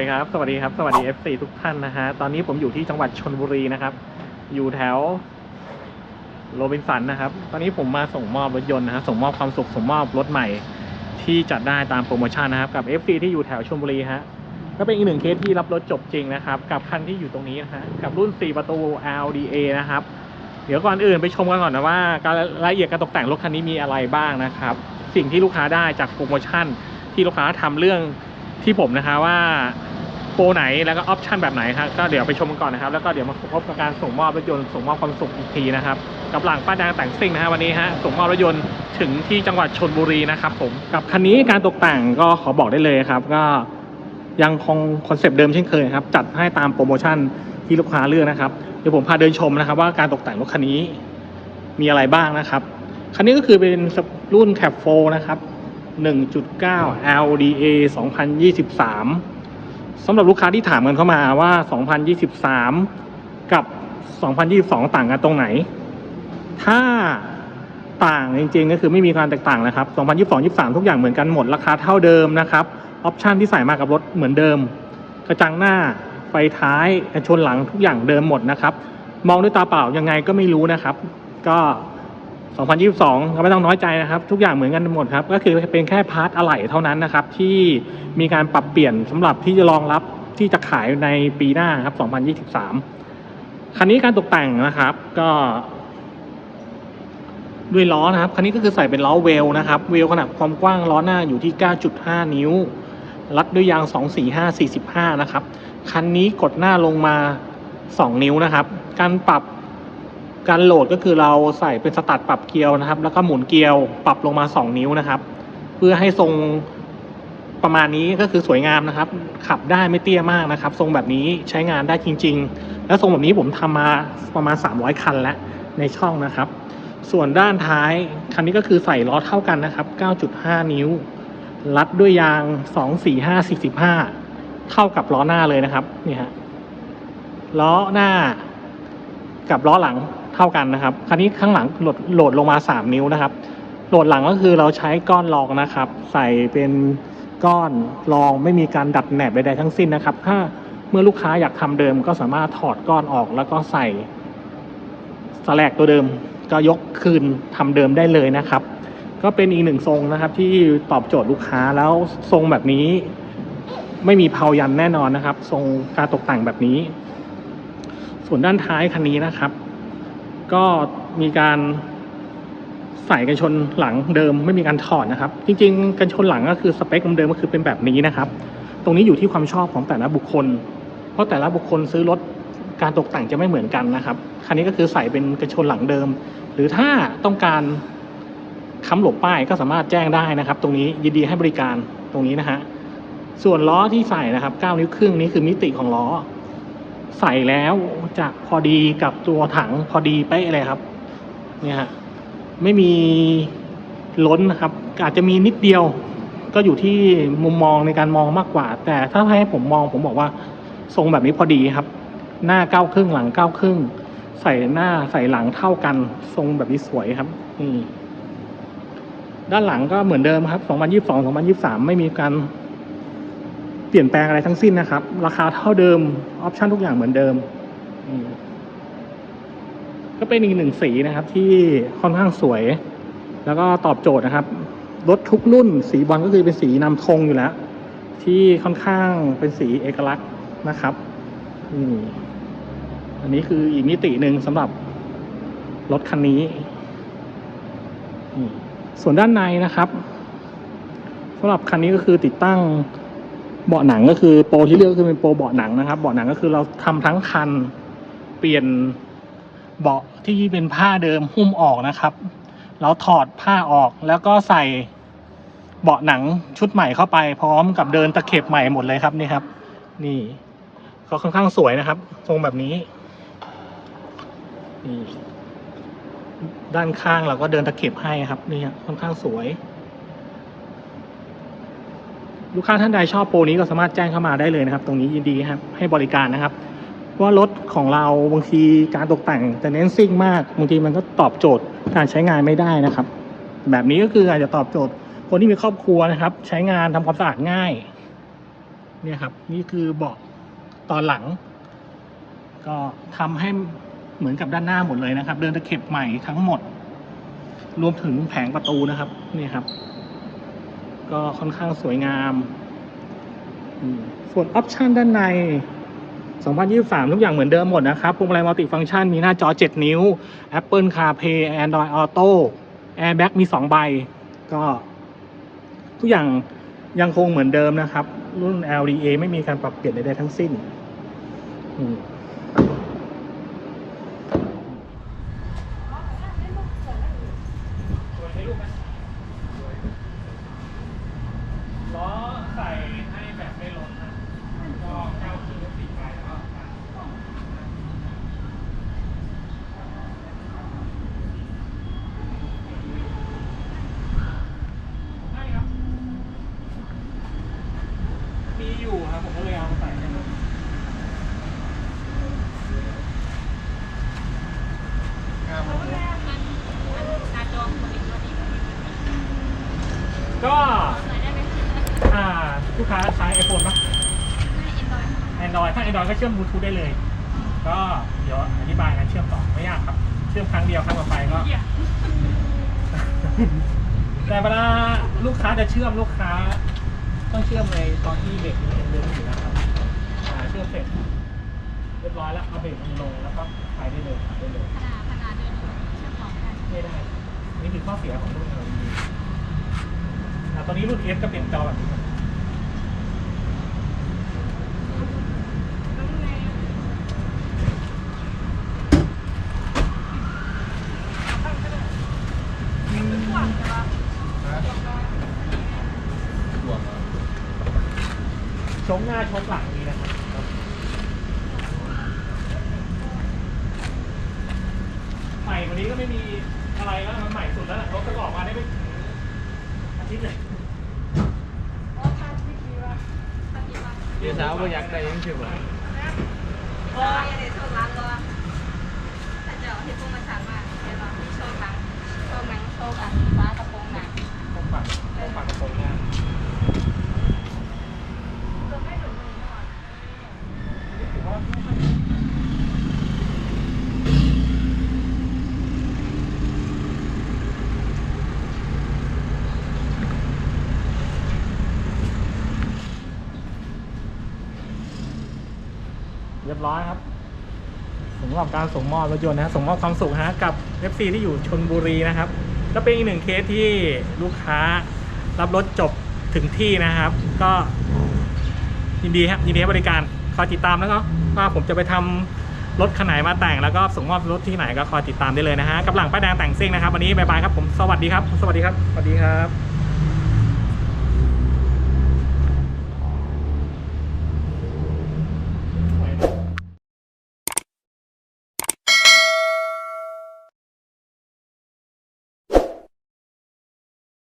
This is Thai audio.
ดีครับ สวัสดีครับ สวัสดี FC ทุกท่านนะฮะ ตอนนี้ผมอยู่ที่จังหวัดชนบุรีนะครับ อยู่แถวโรบินสันนะครับ ตอนนี้ผมมาส่งมอบรถยนต์นะฮะ ส่งมอบความสุข ส่งมอบรถใหม่ ที่จัดได้ตามโปรโมชั่นนะครับ กับ FC ที่อยู่แถวชลบุรีฮะ ก็เป็นอีกหนึ่งเคสที่รับรถจบจริงนะครับ กับคันที่อยู่ตรงนี้นะฮะ กับรุ่น 4 ประตู LDA นะครับ เดี๋ยวก่อนอื่นไปชมกันก่อนนะว่า การรายละเอียดการตกแต่งรถคันนี้มีอะไรบ้างนะครับ สิ่งที่ลูกค้าได้จากโปรโมชั่นที่ลูกค้าทำเรื่องที่ผมนะคะว่า ปรไหนแล้วก็ออปชันแบบไหนครับก็เดี๋ยวไปชมกันก่อนนะครับ แล้วก็เดี๋ยวมาพบกับการส่งมอบรถยนต์ส่งมอบความสุขอีกทีนะครับกับหลังป้าแดงแต่งซิ่งนะฮะวันนี้ฮะส่งมอบรถยนต์ถึงที่จังหวัดชนบุรีนะครับผมกับคันนี้การตกแต่งก็ขอบอกได้เลยครับ ก็ยังคงคอนเซปต์เดิมเช่นเคยครับจัดให้ตามโปรโมชั่นที่ลูกค้าเลือกนะครับเดี๋ยวผมพาเดินชมนะครับ ว่าการตกแต่งรถคันนี้มีอะไรบ้างนะครับคันนี้ก็คือเป็นรุ่นแคปโฟนะครับ 1.9 LDA 2023 สำหรับลูกค้าที่ถามกันเข้ามาว่า 2023 กับ 2022 ต่างกันตรงไหน ถ้าต่างจริงๆ ก็คือไม่มีการแตกต่างนะครับ 2022 23 ทุกอย่างเหมือนกันหมด ราคาเท่าเดิมนะครับ ออปชันที่ใส่มากับรถเหมือนเดิม กระจังหน้า ไฟท้ายชนหลังทุกอย่างเดิมหมดนะครับ มองด้วยตาเปล่ายังไงก็ไม่รู้นะครับ ก็ 2022ก็ไม่ต้องน้อยใจนะครับ ทุกอย่างเหมือนกันหมดครับ ก็คือเป็นแค่พาร์ทอะไหล่เท่านั้นนะครับ ที่มีการปรับเปลี่ยนสำหรับที่จะรองรับที่จะขายในปีหน้าครับ 2023 คันนี้การตกแต่งนะครับ ก็ ด้วยล้อนะครับ คันนี้ก็คือใส่เป็นล้อเวลนะครับเวลขนาดความกว้างล้อหน้าอยู่ที่ 9.5 นิ้ว รัดด้วยยาง 245 45 นะครับ คันนี้กดหน้าลงมา 2 นิ้วนะครับ การปรับ การโหลดก็คือเราใส่เป็นสตัดปรับเกียร์นะครับ แล้วก็หมุนเกียร์ปรับลงมา 2 นิ้วนะครับ เพื่อให้ทรงประมาณนี้ก็คือสวยงามนะครับ ขับได้ไม่เตี้ยมากนะครับ ทรงแบบนี้ใช้งานได้จริง ๆ แล้วทรงแบบนี้ผมทำมาประมาณ 300 คันแล้วในช่องนะครับ ส่วนด้านท้ายคันนี้ก็คือใส่ล้อเท่ากันนะครับ 9.5 นิ้ว รัดด้วยยาง 245 45 เท่ากับล้อหน้าเลยนะครับนี่ฮะล้อหน้ากับล้อหลัง เท่ากันนะครับคันนี้ข้างหลังโหลดโหลดลงมา 3 นิ้วนะครับ โหลดหลังก็คือเราใช้ก้อนรองนะครับ ใส่เป็นก้อนรองไม่มีการดัดแหนบใดๆทั้งสิ้นนะครับ ถ้าเมื่อลูกค้าอยากทำเดิมก็สามารถถอดก้อนออกแล้วก็ใส่สแลกตัวเดิมก็ยกคืนทำเดิมได้เลยนะครับ ก็เป็นอีกหนึ่งทรงนะครับที่ตอบโจทย์ลูกค้าแล้วทรงแบบนี้ ไม่มีเพายันแน่นอนนะครับ ทรงการตกแต่งแบบนี้ ส่วนด้านท้ายคันนี้นะครับ ก็มีการใส่กันชนหลังเดิมไม่มีการถอดนะครับ จริงๆกันชนหลังก็คือสเปคเดิมก็คือเป็นแบบนี้นะครับ ตรงนี้อยู่ที่ความชอบของแต่ละบุคคล เพราะแต่ละบุคคลซื้อรถการตกแต่งจะไม่เหมือนกันนะครับคันนี้ก็คือใส่เป็นกันชนหลังเดิม หรือถ้าต้องการค้ำหลบป้ายก็สามารถแจ้งได้นะครับ ตรงนี้ยินดีให้บริการตรงนี้นะฮะส่วนล้อที่ใส่นะครับ 9 นิ้วครึ่งนี้คือมิติของล้อ ใส่แล้วจะพอดีกับตัวถังพอดีเป๊ะเลยครับ เนี่ยฮะไม่มีล้นนะครับ อาจจะมีนิดเดียว ก็อยู่ที่มุมมองในการมองมากกว่า แต่ถ้าให้ผมมองผมบอกว่าทรงแบบนี้พอดีครับ หน้าเก้าครึ่งหลังเก้าครึ่งใส่หน้าใส่หลังเท่ากัน ทรงแบบนี้สวยครับนี่ด้านหลังก็เหมือนเดิมครับ 2022 2023 ไม่มีการ เปลี่ยนแปลงอะไรทั้งสิ้นนะครับ ราคาเท่าเดิมออปชันทุกอย่างเหมือนเดิม ก็เป็นอีกหนึ่งสีนะครับที่ค่อนข้างสวย แล้วก็ตอบโจทย์นะครับ รถทุกรุ่นสีบอลก็คือเป็นสีนำธงอยู่แล้ว ที่ค่อนข้างเป็นสีเอกลักษณ์นะครับอันนี้คืออีกมิติหนึ่งสำหรับรถคันนี้ ส่วนด้านในนะครับสำหรับคันนี้ก็คือติดตั้ง เบาะหนังก็คือโปรที่เลือกคือเป็นโปรเบาะหนังนะครับ เบาะหนังก็คือเราทำทั้งคัน เปลี่ยนเบาะที่เป็นผ้าเดิมหุ้มออกนะครับแล้วถอดผ้าออกแล้วก็ใส่เบาะหนังชุดใหม่เข้าไป พร้อมกับเดินตะเข็บใหม่หมดเลยครับนี่ครับ นี่ก็ค่อนข้างสวยนะครับ ทรงแบบนี้นี่ด้านข้างเราก็เดินตะเข็บให้ครับนี่ค่อนข้างสวย ลูกค้าท่านใดชอบโปรนี้ก็สามารถแจ้งเข้ามาได้เลยนะครับ ตรงนี้ยินดีครับให้บริการนะครับว่ารถของเราบางทีการตกแต่งจะเน้นซิ่งมากบางทีมันก็ตอบโจทย์การใช้งานไม่ได้นะครับ แบบนี้ก็คืออาจจะตอบโจทย์ คนที่มีครอบครัวนะครับ ใช้งานทำความสะอาดง่าย เนี่ยครับ นี่คือเบาะตอนหลัง ก็ทำให้เหมือนกับด้านหน้าหมดเลยนะครับ เดินตะเข็บใหม่ทั้งหมด รวมถึงแผงประตูนะครับ นี่ครับ ก็ค่อนข้างสวยงาม ส่วนออปชันด้านใน 2023 ทุกอย่างเหมือนเดิมหมดนะครับพวงมาลัยมัลติฟังก์ชันมีหน้าจอ 7 นิ้ว Apple CarPlay Android Auto Airbag มี 2 ใบ ก็ทุกอย่างยังคงเหมือนเดิมนะครับ รุ่น LDA ไม่มีการปรับเปลี่ยนใดๆทั้งสิ้นอืมล้อใส่ให้แบบไม่ล้นนะก็เก้าคิวสี่ใบแล้วก็ ใช่ครับ มีอยู่ครับ ผม ก็เลยเอามาใส่ให้มันก็ อ่าลูกค้าใช้ iPhone ปะ Android ถ้า Android ก็เชื่อมบลูทูธได้เลย ก็เดี๋ยวอธิบายการเชื่อมต่อไม่ยากครับ เชื่อมครั้งเดียวครั้งต่อไปก็ แต่เวลาลูกค้าจะเชื่อมลูกค้า ต้องเชื่อมในตอนที่เบรกมันยังเดินอยู่นะครับอ่า เชื่อมเสร็จเรียบร้อยแล้วเอาเบรกมันลงแล้วก็ไปได้เลยขับได้เลยไม่ได้ นี่คือข้อเสียของรุ่น LED อ่าตอนนี้รุ่น S ก็เป็นจอแบบนี้ครับชงหน้าชงหลังนี้นะครับใหม่ กวันนี้ก็ไม่มีอะไรแล้วมันใหม่สุดแล้วล่ะรถก็ออกมาได้ไม่ถึงอาทิตย์เลยเดี๋ยวสาวก็อยากได้ยังใช่ไหมตรงฝั่งตรงฝั่งกระโปรงหน้าถือว่าเรี ยบร้อยครับสำหรับการส่งมอบรถยนต์นะส่งมอบความสุขฮะกับ FC ที่อยู่ชนบุรีนะครับก็เป็นอีกหนึ่งเคสที่ลูกค้ารับรถจบถึงที่นะครับ ก็ยินดีครับยินดีให้บริการคอยติดตามแล้วก็ว่าผมจะไปทำรถคันไหนมาแต่งแล้วก็ส่งมอบรถที่ไหนก็คอยติดตามได้เลยนะฮะกับหลังป้ายแดงแต่งซิ่งนะครับวันนี้บายบายครับผมสวัสดีครับ สวัสดีครับสวัสดีครับ